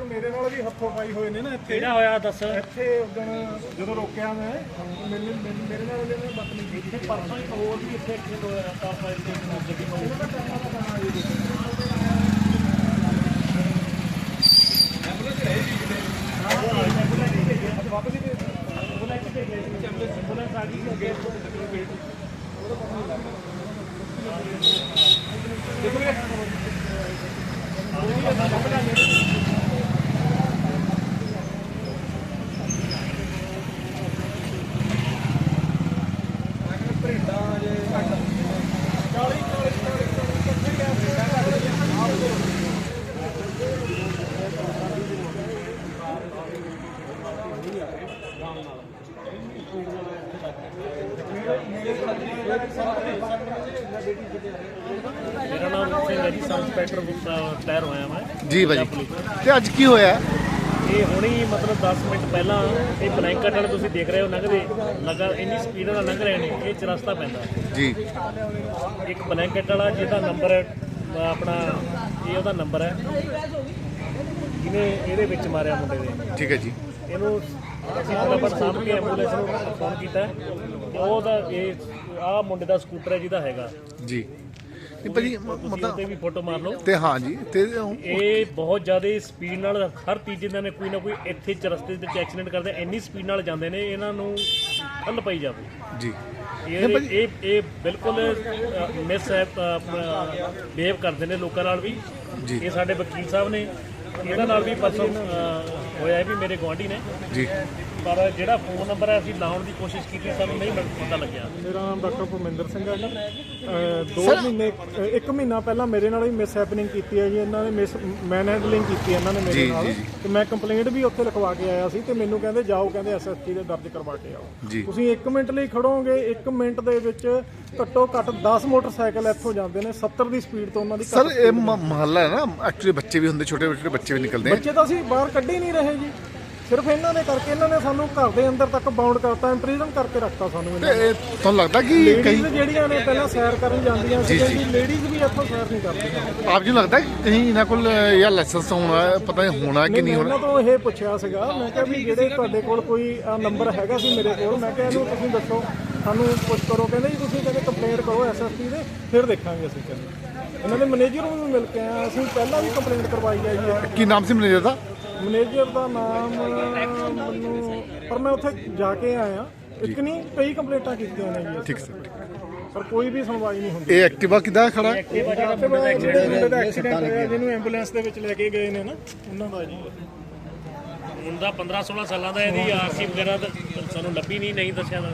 ਬੰਦਾ ਆ ਗਲੀ ਨਾਲ ਹੀ ਚੌਕ ਫੋਟੋ ਭਾਜੀ ਇਹ ਉਦੋਂ ਮੇਰੇ ਨਾਲ ਵੀ ਹੱਥੋਂ ਪਾਈ ਹੋਏ ਨੇ ਨਾ ਇੱਥੇ। ਕਿਹੜਾ ਹੋਇਆ ਦੱਸ। ਇੱਥੇ ਉਦੋਂ ਜਦੋਂ ਰੋਕਿਆ ਮੈਂ ਮੇਰੇ ਮੇਰੇ- ਮੇਰੇ ਨਾਲ ਉਹਨੇ ਬਦਤਮੀਜ਼ੀ ਕੀਤੀ। ਪਰਸੋਂ ਹੀ ਹੋਰ ਵੀ ਇੱਥੇ ਐਕਸੀਡੈਂਟ ਹੋਇਆ ਤਾਂ ਆਪਾਂ ਇੱਥੇ ਗੱਡੀ ਪਾਉ ਮੇਰਾ ਨਾਮ ਸਿੰਘ ਹੈ ਜੀ ਸਬ ਇੰਸਪੈਕਟਰ ਟਾਇਰ ਹੋਇਆ ਮੈਂ ਜੀ ਭਾਜੀ ਤੇ ਅੱਜ ਕੀ ਹੋਇਆ ਇਹ ਹੁਣੀ ਮਤਲਬ 10 ਮਿੰਟ ਪਹਿਲਾਂ ਇਹ ਬਲੈਂਕਟ ਵਾਲੇ ਤੁਸੀਂ ਦੇਖ ਰਹੇ ਹੋ ਲੰਘਦੇ ਲਗਾ ਇੰਨੀ ਸਪੀਡ ਨਾਲ ਲੰਘ ਰਹੇ ਨੇ ਇਹ ਚਰਸਤਾ ਪੈਂਦਾ। ਜੀ। ਇੱਕ ਬਲੈਂਕਟ ਵਾਲਾ ਜਿਹਦਾ ਨੰਬਰ ਆਪਣਾ ਇਹ ਉਹਦਾ ਨੰਬਰ ਹੈ। ਜਿਹਨੇ ਇਹਦੇ ਵਿੱਚ ਮਾਰਿਆ ਮੁੰਡੇ ਦੇ। ਠੀਕ ਹੈ ਜੀ। ਇਹਨੂੰ ਅਸੀਂ ਨੰਬਰ ਸਾਂਭ ਕੇ ਐਂਬੂਲੈਂਸ ਨੂੰ ਫੋਨ ਕੀਤਾ ਉਹਦਾ ਇਹ ਆਹ ਮੁੰਡੇ ਦਾ ਸਕੂਟਰ ਹੈ ਜਿਹਦਾ ਹੈਗਾ। ਜੀ। ਨਹੀਂ ਭਾਜੀ ਮ- ਮਤਲਬ ਉਹਤੇ ਵੀ ਫੋਟੋ ਮਾਰ ਲਓ। ਤੇ ਹਾਂ ਜੀ ਤੇ ਉਹ- ਇਹ ਬਹੁਤ ਜ਼ਿਆਦਾ ਸਪੀਡ ਨਾਲ ਹਰ ਤੀਜੇ ਦਿਨ ਕੋਈ ਨਾ ਕੋਈ ਇੱਥੇ ਚ ਰਸਤੇ ਦੇ ਵਿੱਚ ਐਕਸੀਡੈਂਟ ਕਰਦੇ ਇੰਨੀ ਸਪੀਡ ਨਾਲ ਜਾਂਦੇ ਨੇ ਇਹਨਾਂ ਨੂੰ ਠੱਲ ਪਈ ਜਾਵੇ। ਜੀ। ਇਹ ਇਹ ਇਹ ਬਿਲਕੁਲ ਮਿਸ ਹੈ ਬਿਹੇਵ ਕਰਦੇ ਨੇ ਲੋਕਾਂ ਨਾਲ ਵੀ। ਜੀ। ਇਹ ਸਾਡੇ ਵਕੀਲ ਸਾਹਿਬ ਨੇ ਇਹਨਾਂ ਨਾਲ ਵੀ ਪਰਸੋਂ ਹੋਇਆ ਵੀ ਮੇਰੇ ਗੁਆਂਢੀ ਨੇ। ਜੀ। ਪਰ ਜਿਹੜਾ ਫੋਨ ਨੰਬਰ ਹੈ ਅਸੀਂ ਲਾਉਣ ਦੀ ਕੋਸ਼ਿਸ਼ ਕੀਤੀ ਸਾਨੂੰ ਨਹੀਂ ਮਿਲ- ਪਤਾ ਲੱਗਿਆ। ਮੇਰਾ ਨਾਮ ਡਾਕਟਰ ਭੁਪਿੰਦਰ ਸਿੰਘ ਹੈ ਜੀ। ਅਹ ਦੋ ਮਹੀਨੇ ਅਹ ਇੱਕ ਮਹੀਨਾ ਪਹਿਲਾਂ ਮੇਰੇ ਨਾਲ ਵੀ ਮਿਸ ਹੈਪਨਿੰਗ ਕੀਤੀ ਹੈ ਜੀ। ਇਹਨਾਂ ਨੇ ਮਿਸ ਮੈਨ ਹੈਂਡਲਿੰਗ ਕੀਤੀ ਹੈ ਇਹਨਾਂ ਨੇ ਮੇਰੇ ਨਾਲ। ਤੇ ਮੈਂ ਕੰਪਲੇਂਟ ਵੀ ਉੱਥੇ ਲਿਖਵਾ ਕੇ ਆਇਆ ਸੀ ਤੇ ਮੈਨੂੰ ਕਹਿੰਦੇ ਜਾਓ ਕਹਿੰਦੇ ਐਸਐਸਪੀ ਦੇ ਦਰਜ ਕਰਵਾ ਕੇ ਆਓ। ਤੁਸੀਂ 1 ਮਿੰਟ ਲਈ ਖੜੋਗੇ 1 ਮਿੰਟ ਦੇ ਵਿੱਚ ਘੱਟੋ ਘੱਟ 10 ਮੋਟਰਸਾਈਕਲ ਇੱਥੋਂ ਜਾਂਦੇ ਨੇ। 70 ਦੀ ਸਪੀਡ ਤੋਂ ਉਹਨਾਂ ਦੀ ਸਰ ਇਹ ਮਹੱਲਾ ਹੈ ਨਾ। ਐਕਚੁਅਲੀ ਬੱਚੇ ਵੀ ਹੁੰਦੇ ਛੋਟੇ ਛੋਟੇ ਬੱਚੇ ਵੀ ਨਿਕਲਦੇ ਆ। ਬੱਚੇ ਤਾਂ ਅਸੀਂ ਬਾਹਰ ਕੱਢੇ ਹੀ ਨਹੀਂ ਰਹੇ ਜੀ। ਸਿਰਫ ਇਹਨਾਂ ਨੇ ਕਰਕੇ ਇਹਨਾਂ ਨੇ ਸਾਨੂੰ ਘਰ ਦੇ ਅੰਦਰ ਤੱਕ ਬਾਉਂਡ ਕਰਤਾ ਇੰਪ੍ਰੀਜ਼ਨ ਕਰਕੇ ਰੱਖਤਾ ਸਾਨੂੰ ਇਹਨਾਂ ਇਹ ਤੁਹਾਨੂੰ ਲੱਗਦਾ ਕਿ ਲੇਡੀਜ਼ ਕहीं ਜਿਹੜੀਆਂ ਨੇ ਪਹਿਲਾਂ ਸੈਰ ਕਰਨ ਜਾਂਦੀਆਂ ਸੀ ਜੀ, ਜੀ। ਜੀ ਲੇਡੀਜ਼ ਵੀ ਇੱਥੋਂ ਸੈਰ ਨਹੀਂ ਕਰਦੀਆਂ। ਆਪ ਜੀ ਨੂੰ ਲੱਗਦਾ ਕਿ ਕਹੀਂ ਇਹਨਾਂ ਕੋਲ ਜਾਂ ਲਾਇਸੈਂਸ ਹੋਣਾ ਹੈ, ਪਤਾ ਨਹੀਂ ਹੋਣਾ ਕਿ ਨਹੀਂ ਮੈਂ ਹੋਣਾ? ਇਹਨਾਂ ਤੋਂ ਇਹ ਪੁੱਛਿਆ ਸੀਗਾ ਮੈਂ ਕਿਹਾ ਵੀ ਜਿਹੜੇ ਤੁਹਾਡੇ ਕੋਲ ਕੋਈ ਨੰਬਰ ਹੈਗਾ ਸੀ ਮੇਰੇ ਕੋਲ ਮੈਂ ਕਿਹਾ ਇਹਨੂੰ ਤੁਸੀਂ ਦੱਸੋ ਸਾਨੂੰ ਪੁੱਛ ਕਰੋ। ਕਹਿੰਦੇ ਜੀ ਤੁਸੀਂ ਕਹਿੰਦੇ ਕੰਪਲੇਂਟ ਕਰੋ ਐਸਐਸਪੀ ਦੇ ਫਿਰ ਦੇਖਾਂਗੇ ਅਸੀਂ। ਕਹਿੰਦੇ ਇਹਨਾਂ ਦੇ ਮੈਨੇਜਰ ਨੂੰ ਵੀ ਮਿਲ ਕੇ ਆਏ ਅਸੀਂ ਪਹਿਲਾਂ ਵੀ ਕੰਪਲੇਂਟ ਕਰਵਾਈ ਹੈ। ਜੀ ਇਹ। ਕੀ ਨਾਮ ਸੀ ਮੈਨੇਜਰ ਦਾ? ਮੈਨੇਜਰ ਦਾ ਨਾਮ ਮੈਨੂੰ ਪਰ ਮੈਂ ਉੱਥੇ ਜਾ ਕੇ ਆਇਆ। ਇੱਕ ਨਹੀਂ ਕਈ ਕੰਪਲੇਂਟਾਂ ਕੀਤੀਆਂ ਨੇ ਜੀ। ਠੀਕ ਸਰ ਪਰ ਕੋਈ ਵੀ ਸੁਣਵਾਈ ਨਹੀਂ ਹੁੰਦੀ। ਇਹ ਐਕਟਿਵਾ ਕਿੱਦਾਂ ਖੜਾ? ਜਿਹੜਾ ਮੁੰਡੇ ਦਾ ਐਕਸੀਡੈਂਟ ਹੋਇਆ ਜਿਹਨੂੰ ਐਂਬੂਲੈਂਸ ਦੇ ਵਿੱਚ ਲੈ ਕੇ ਗਏ ਨੇ ਨਾ ਉਹਨਾਂ ਦਾ ਜੀ। ਮੁੰਡਾ 15 16 ਸਾਲਾਂ ਦਾ ਇਹਦੀ ਆਰਸੀ ਵਗੈਰਾ ਤਾਂ ਸਾਨੂੰ ਲੱਭੀ ਨਹੀਂ ਨਹੀਂ ਦੱਸਿਆ ਤਾਂ।